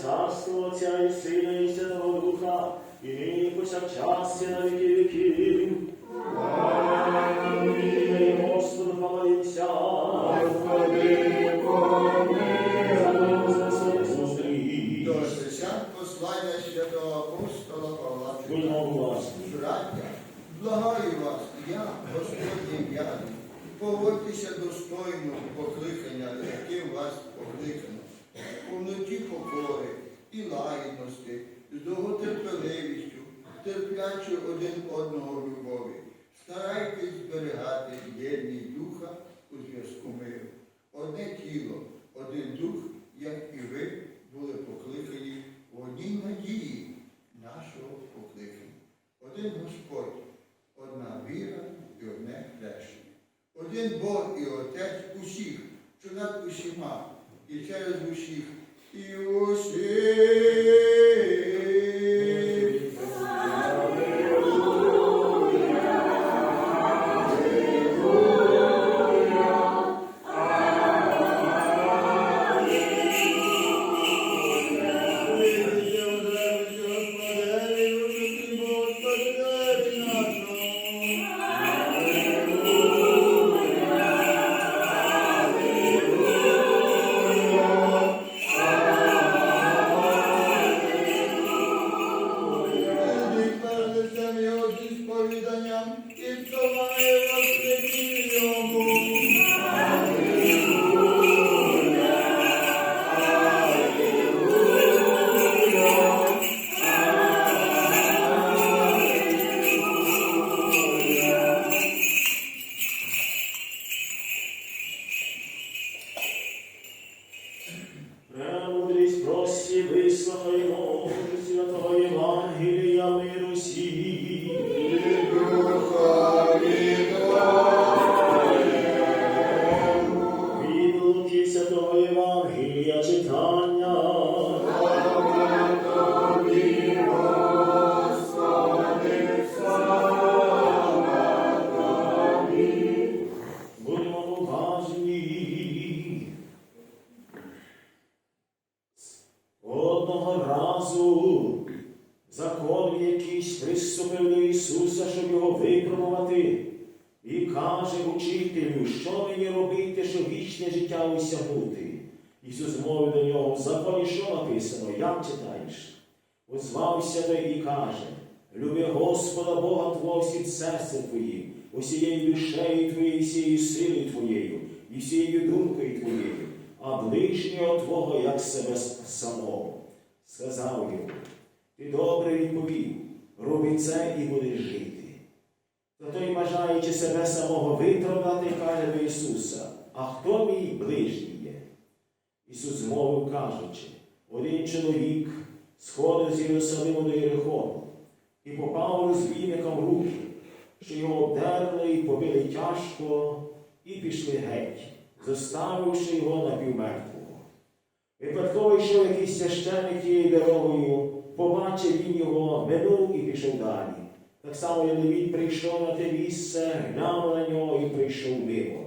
查说家。Довготерпеливістю, терплячи один одного в любові. Старайтесь зберігати єдність духа у зв'язку миру. Одне тіло, один дух, як і ви були покликані в одній надії нашого покликання. Один Господь, одна віра і одне хрещення. Один Бог і Отець усіх, що над усіма, і через усіх, і усіх. Люби Господа Бога Твого всім серцем Твоїм, усією душею Твоєю, всією силою Твоєю, і всією думкою Твоєю, а ближнього Твого, як себе самого. Сказав йому, ти добре відповів, роби це і будеш жити. Та той, бажаючи себе самого виправдати, каже до Ісуса, а хто мій ближній є? Ісус мовив, кажучи, один чоловік сходив з Єрусалиму до Єрихону і попав розбійникам в руки, що його обдерли і побили тяжко, і пішли геть, заставивши його напівмертвого. Випадково йшов якийсь священник тією дорогою, побачив він його, минув і пішов далі. Так само Левіт прийшов на те місце, глянув на нього і прийшов мимо.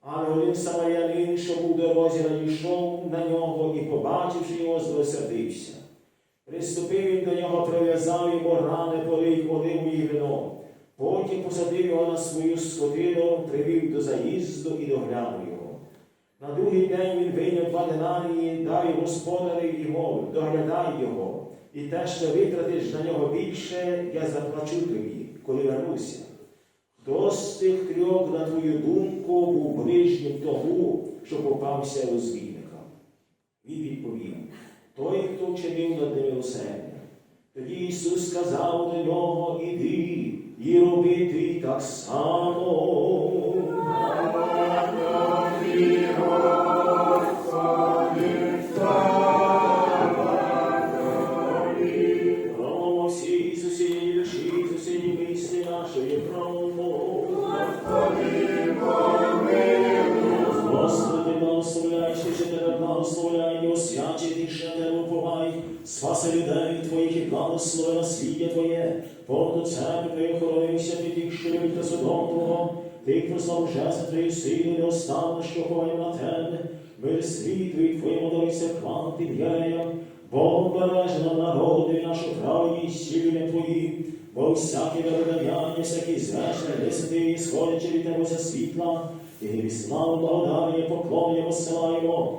Але один самарянин, що був дорозі, надійшов на нього і, побачивши його, злосердився. Приступив він до нього, прив'язав йому рани, полив оливу і вино. Потім посадив його на свою скотину, привів до заїзду і доглянув його. На другий день він вийняв два динарії, дав йому господареві і мовив, доглядай його, і те, що витратиш на нього більше, я заплачу тобі, коли вернуся. Хто з тих трьох, на твою думку, був ближнім того, що попався розбійникам? Він відповів, той, хто вчинив над милосердя. Тоді Ісус сказав до нього, іди і роби ти так само. Спаси людей Твоїх і благослови насліддя Твоє, повну церкву Твою охоронився ти тих, що любить та судом Твого, тих прослав жест Твої сили, неостанно, що ховає на тебе, мир світу і твоєму долі церквам тим єреям, Богом бережено народи нашу правді сілюня твої, бо всяке вироданяння, всякий звершення десяти, сходячи від тебе за світла, і славу благодарення поклонення посилаємо,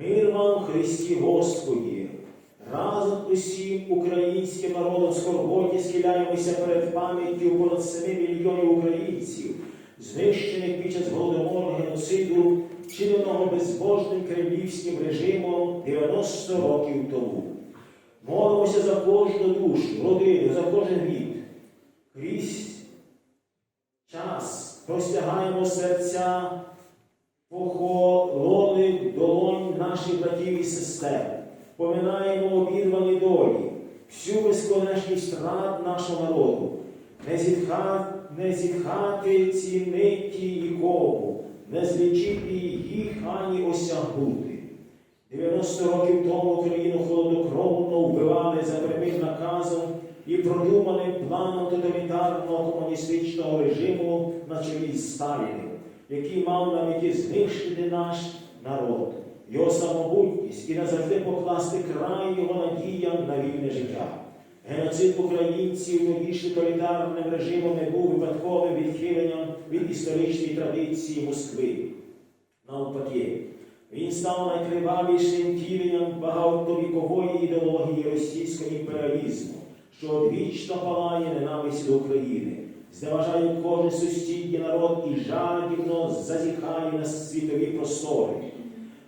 Мир вам, Христі Господі! Разом усім українським народом скорботі схиляємося перед пам'яттю понад 7 мільйонів українців, знищених під час голодомору геноциду, вчиненого безбожним кремлівським режимом 90 років тому. Молимося за кожну душу, родину, за кожен рід. Крізь час простягаємо серця похололи долонь наших братів і сестер, поминаємо обірвані долі, всю безконечність втрат нашого народу, не зітхати, не зітхати ці митті нікому, не злічити їх ані осягнути. 90 років тому Україну холоднокровно вбивали за прямим наказом і продуманим планом тоталітарного комуністичного режиму на чолі з Сталіним, який мав на меті знищити наш народ, його самобутність і назавжди покласти край його надіям на вільне життя. Геноцид українців тодішнім тоталітарним режимом не був випадковим відхиленням від історичної традиції Москви. Навпаки, він став найкривавішим втіленням багатовікової ідеології російського імперіалізму, що одвічно палає ненависть до України, зневажає кожен сусідній народ і жадібно зазіхає на світові простори.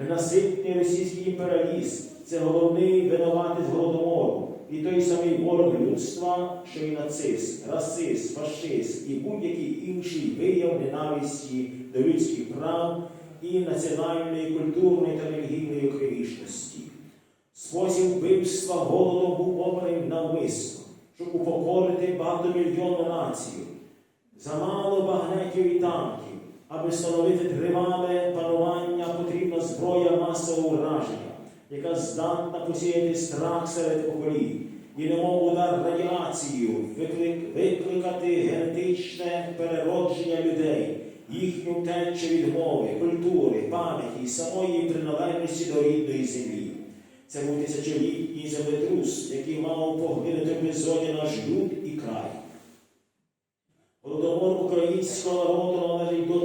Ненаситний російський імперіалізм це головний винуватець голодомору і той самий ворог людства, що і нацизм, расист, фашист і будь-який інший вияв ненависті до людських прав і національної, культурної та релігійної окремішності. Спосіб вбивства голодом був обраний навмисно, щоб упокорити багатомільйонну націю. Замало багнетів і танків, аби встановити тривале панування, потрібна зброя масового ураження, яка здатна посіяти страх серед поколінь, і немов удар радіацією виклик- викликати генетичне переродження людей, їхню втечу від мови, культури, пам'яті і самої приналежності до рідної землі. Це був тисячолітній землетрус, який мав поглинути в наш люд і край. Голодомор українського народу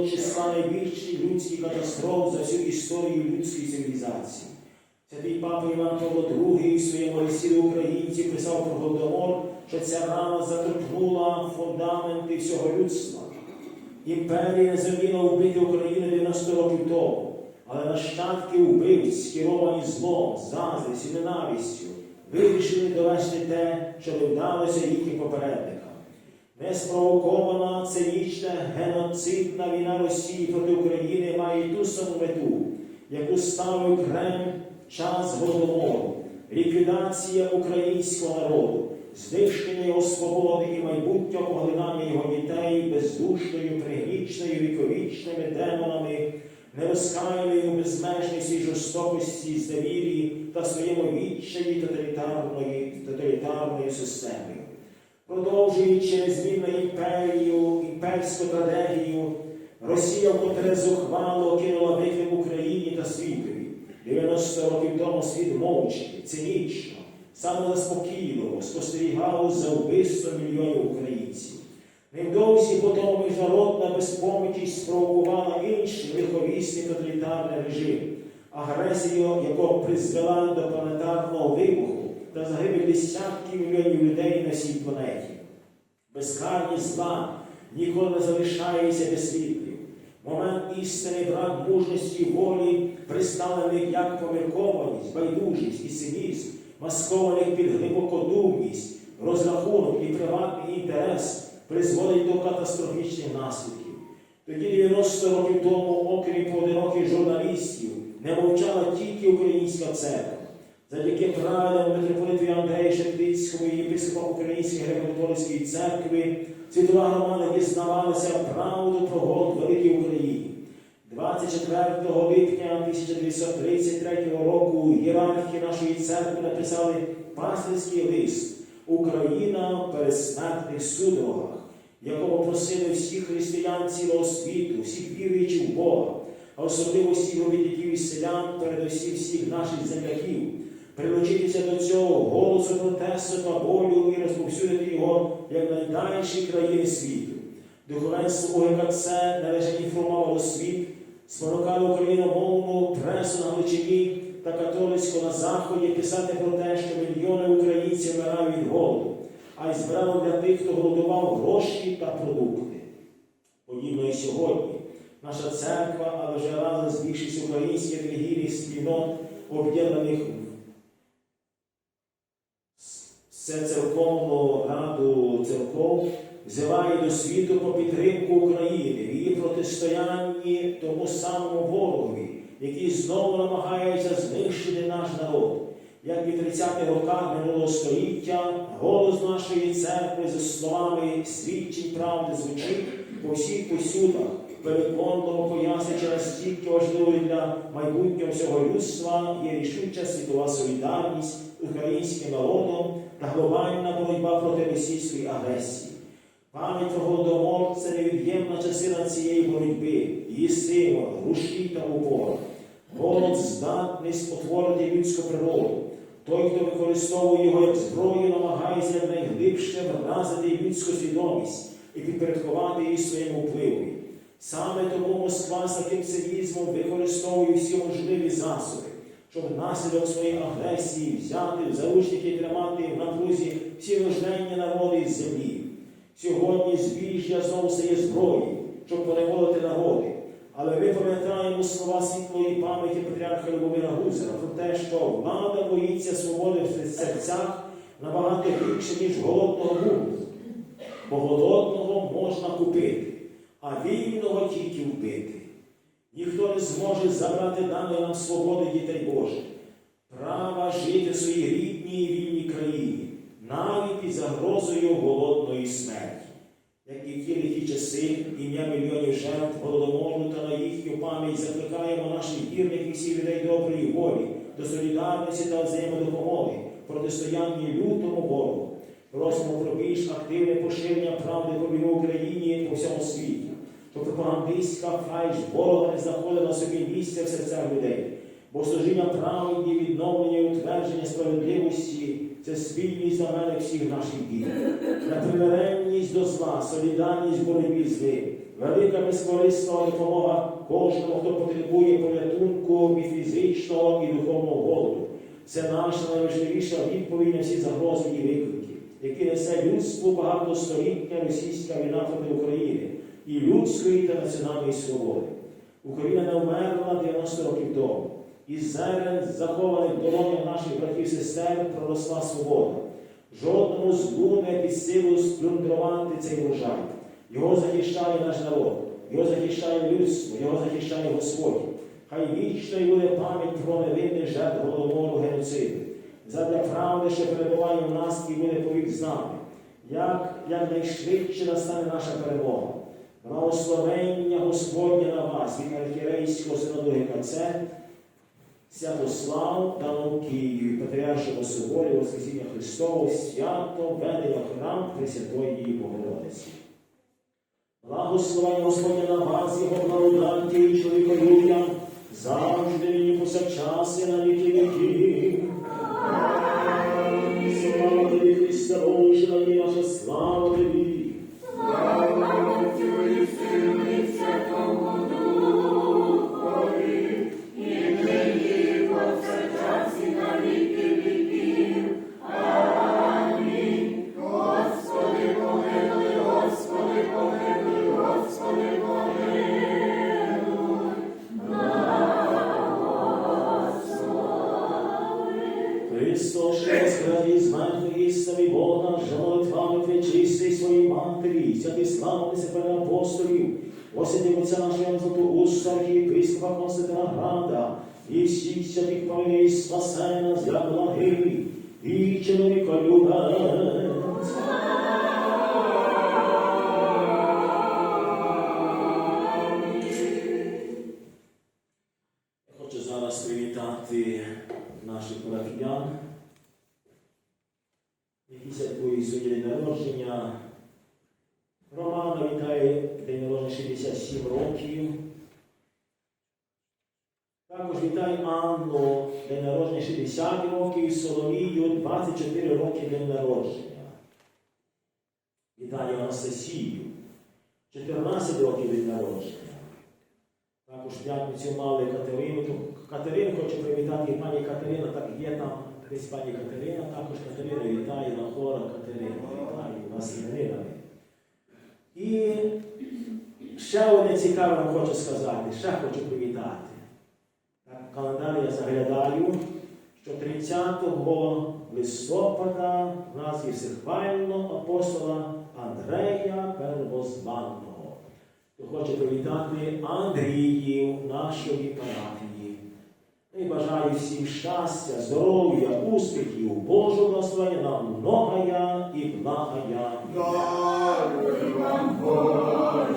до числа найбільших людських катастроф за всю історію людської цивілізації. Святий папа Іван Павло II в своєму листі до українців писав про голодомор, що ця рана заторкнула фундаменти всього людства. Імперія незамінно вбити Україну 90 років тому, але нащадки вбивць, керовані злом, заздрістю, ненавистю, вирішили довести те, що не вдалося їхнім попередникам. Неспровокована цинічна геноцидна війна Росії проти України має ту саму мету, яку ставив Кремль час голодомору, ліквідація українського народу, знищення його свободи і майбутнього поглинання його дітей бездушною, пригнічною, віковічними демонами, нерозкаяною безмежності жорстокості, зневірі та своєму відчаї тоталітарної, тоталітарної системи. Продовжуючи незмінну імперію, імперську трагедію, Росія вкотре зухвало кинула виклик Україні та світові. 90 років тому світ мовчки, цинічно, самозаспокійливо спостерігав за вбивством мільйонів українців. Невдовзі по тому міжнародна безпомітність спровокувала інший лиховісний тоталітарний режим, агресію, яка призвела до планетарного вибуху та загибель десятків мільйонів людей на всій планеті. Безкарність зла ніколи не залишається безслідним. Момент істини, брак мужності волі, представлених як поміркованість, байдужість і цинізм, маскованих під глибокодумність, розрахунок і приватний інтерес, призводить до катастрофічних наслідків. Тоді 90 років тому, окрім поодиноких журналістів, не мовчала тільки українська церква. Завдяки правилам митрополитові Андрея Шептицькому і єпископам Української греко-католицької церкви світова громада дізнавалася правду про голод Великій Україні. 24 липня 1933 року ієрархи нашої церкви написали пастирський лист Україна в пересмертних судорогах, в якому просили всіх християн цілого світу, всіх віруючих в Бога, а особливо всіх робітників і селян, передусім всіх наших земляків, прилучитися до цього голосу протесту та болю і розповсюдити його як найдальші країни світу. Духовенство УГКЦ належить інформувало світ, спонукало україномовну пресу на Галичині та католицьку на Заході писати про те, що мільйони українців вмирають від голоду, а й збирало для тих, хто голодував гроші та продукти. Подібно і сьогодні наша церква, але вже разом з більшістю українських релігійних спільнот, об'єднаних Всецерковну раду церков взиває до світу про підтримку України в її протистоянні тому самому ворогові, який знову намагається знищити наш народ. Як і в 30-х роках минулого століття голос нашої церкви за словами свідчень правди звучить по всіх посюдах, переконливо пояснюючи настільки важливою для майбутнього всього людства є рішуча світова солідарність українським народом та глобальна боротьба проти російської агресії. Пам'ять про голодомор це невід'ємна частина цієї боротьби, її сила, рушій та упор. Голод здатний спотворити людську природу. Той, хто використовує його як зброю, намагається найглибше вразити людську свідомість і підпорядкувати її своєму впливу. Саме тому Москва з таким цинізмом використовує всі можливі засоби, щоб внаслідок своєї агресії взяти в заручники і тримати в напрузі всі нужденні народи із землі. Сьогодні збіжжя знову стає зброєю, щоб переводити народи. Але ми пам'ятаємо слова світлої пам'яті патріарха Любомира Гузера про те, що влада боїться свободи в серцях набагато більше, ніж голодного гуму. Бо голодного можна купити, а вільного тільки вбити. Ніхто не зможе забрати даної нам свободи дітей Божих, права жити в своїй рідній і вільній країні, навіть під загрозою голодної смерті. Як і в ті часи, ім'я мільйонів жертв голодомору та на їхню пам'ять закликаємо наших вірних і всіх людей доброї волі, до солідарності та взаємодопомоги, протистоянні лютому ворогу. Просимо про більш активне поширення правди в Україні по всьому світі, щоб пропагандистська фальш ворога не знаходила собі місця в серцях людей, бо служіння правді, відновлення і утвердження справедливості це спільність знаменник всіх наших дій. Непримиренність до зла, солідарність боротьбі з злим, велика безкорисна допомога кожному, хто потребує порятунку від фізичного і духовного голоду. Це наша найважливіша відповідь на всі загрози і виклики, які несе людству багатостолітня російська війна проти України і людської та національної свободи. Україна не вмерла 90 років тому. Із зерен, захованих в долонях наших братів і сестер, проросла свобода. Жодному злу не під силу сплюндрувати цей врожай. Його захищає наш народ, його захищає людство, його захищає Господь. Хай вічною буде пам'ять про невинних жертв голодомору геноциду. Задля правди, що перебуває в нас і буде повік з нами. Як якнайшвидше настане наша перемога. Благословення Господня на вас від архірейського синоду ГКЦ, Святослав Києві, Патріаршого соборі Воскресіння Христового, свято ведення храм Пресвятої Богородиці. Благословення Господня на вас, його благодаті і чоловіколюб'я, завжди нині повсякчас і на віки віків. Слава тобі, Христе Боже, на наша слава тобі. Освятив Отця нашого Златоуста, архієпископа Константина Града, і всіх святих помилуй, спасе нас, як благий, і чоловіка любець. Я хочу зараз привітати наших парафіян, які святкують сьогодні день народження. Романа вітає день народження 67 років. Також вітаю Анну, день народження 60 років, Соломію 24 роки день народження. Вітаю Анастасію, 14 років день народження. Також п'ятницю мали Катерину. Катерину хочу привітати, пані Катерина, так є там десь пані Катерина, також Катерина вітає на хора Катерина. Вітаю вас іменинами. І ще одне цікаве хочу сказати, ще хочу привітати. В календар я заглядаю, що 30 листопада в нас є всехвального апостола Андрея Первозванного. То хочу привітати Андріїв нашої парафії. І бажаю всім щастя, здоров'я, успіхів, Божого благословення на многая і благая. Даруй вам,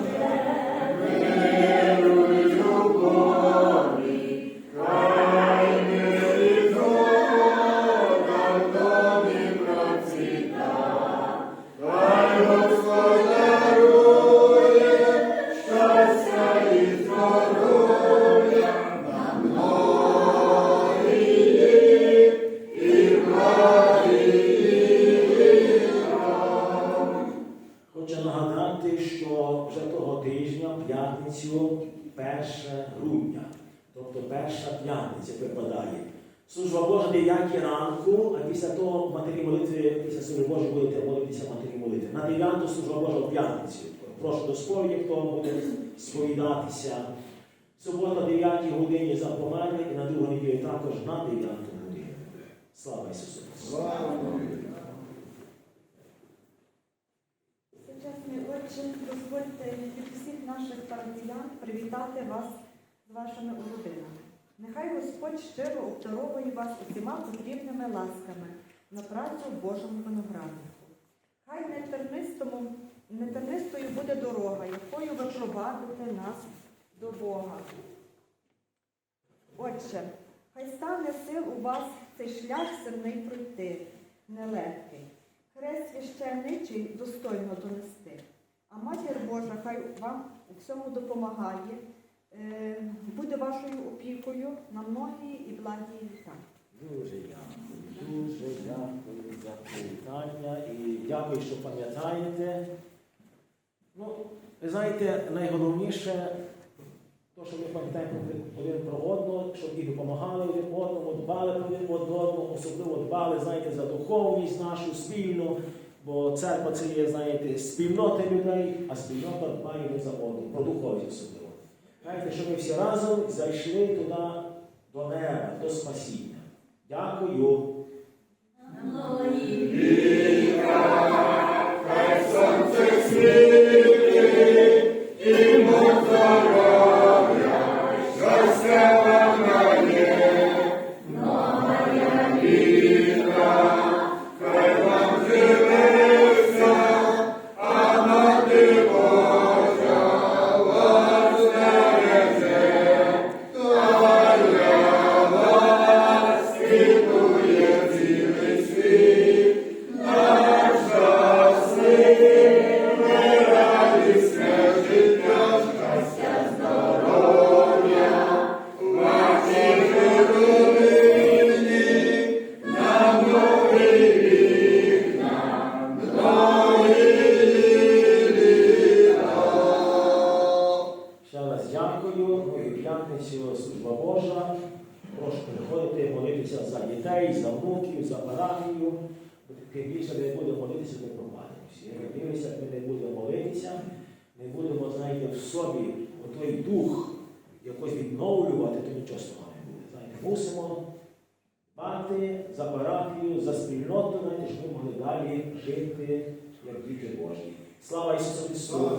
сповідатися. Субота 9 годині за і на другу неділю також на 9 годину. Слава Ісусу! Слава Богу. Сучасний отче, дозвольте від всіх наших парафіян привітати вас з вашими уродинами. Нехай Господь щиро обдаровує вас усіма потрібними ласками на працю в Божому винограднику. Хай нетернистому, нетернистою буде дорога, якою ви провадите нас до Бога. Отче, хай стане сил у вас цей шлях земний пройти, нелегкий. Хрест священничий достойно донести. А матір Божа хай вам у всьому допомагає, е, буде вашою опікою на многі і благі літа. Дуже дякую, дуже дякую за привітання і дякую, що пам'ятаєте. Ну, ви знаєте, найголовніше, то, що ми пам'ятаємо один про одного, щоб і допомагали один одному, дбали один одного, особливо дбали, знаєте, за духовність нашу спільну, бо церква це є, знаєте, спільнота людей, а спільнота дбає один за одним, про духовність особливо. Знаєте, що ми всі разом зайшли туди до неба, до спасіння. Дякую. Внуків, за парафію. Тим більше не будемо молитися, ми пропадемося. Як ми дивимося, ми не будемо молитися, не будемо, знаєте, в собі той дух якось відновлювати, то нічого з того не буде. Знаєте, мусимо дбати за парафію, за спільноту, навіть, щоб ми могли далі жити як діти Божі. Слава Ісусу Христу!